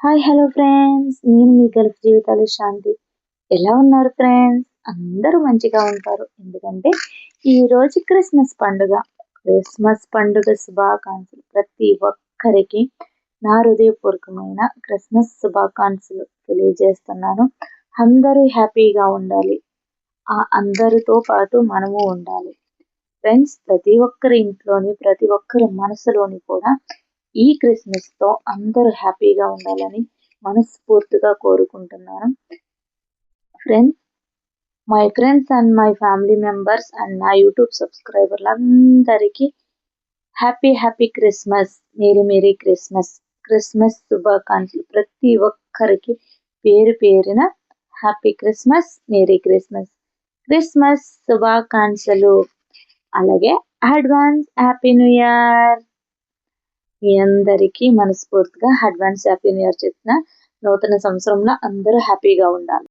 Hi hello friends. నేను మీ Gulf జీవితాలు శాంతి. ఎలా ఉన్నారు ఫ్రెండ్స్? అందరూ మంచిగా ఉంటారు. ఎందుకంటే ఈ రోజు క్రిస్మస్ పండుగ. క్రిస్మస్ పండుగ శుభాకాంక్షలు ప్రతి ఒక్కరికి నా హృదయపూర్వకమైన క్రిస్మస్ శుభాకాంక్షలు తెలియజేస్తున్నాను. అందరూ హ్యాపీగా ఉండాలి. ఆ అందరితో పాటు మనము ఉండాలి. ఫ్రెండ్స్ ప్రతి ఒక్కరి ఇంట్లోని ప్రతి ఒక్కరి మనసులోని కూడా ఈ క్రిస్మస్తో అందరూ హ్యాపీగా ఉండాలని మనస్ఫూర్తిగా కోరుకుంటున్నాను. Friends my friends and my family members and నా యూట్యూబ్ సబ్స్క్రైబర్లు అందరికీ happy happy Christmas merry merry Christmas Christmas శుభాకాంక్షలు ప్రతి ఒక్కరికి పేరు పేరిన happy Christmas merry Christmas Christmas శుభాకాంక్షలు. అలాగే అడ్వాన్స్ హ్యాపీ న్యూ ఇయర్ మీ అందరికీ మనస్ఫూర్తిగా అడ్వాన్స్ హ్యాపీ న్యూ ఇయర్ చెప్తున్నా నూతన సంవత్సరంలో అందరూ హ్యాపీగా ఉండాలి.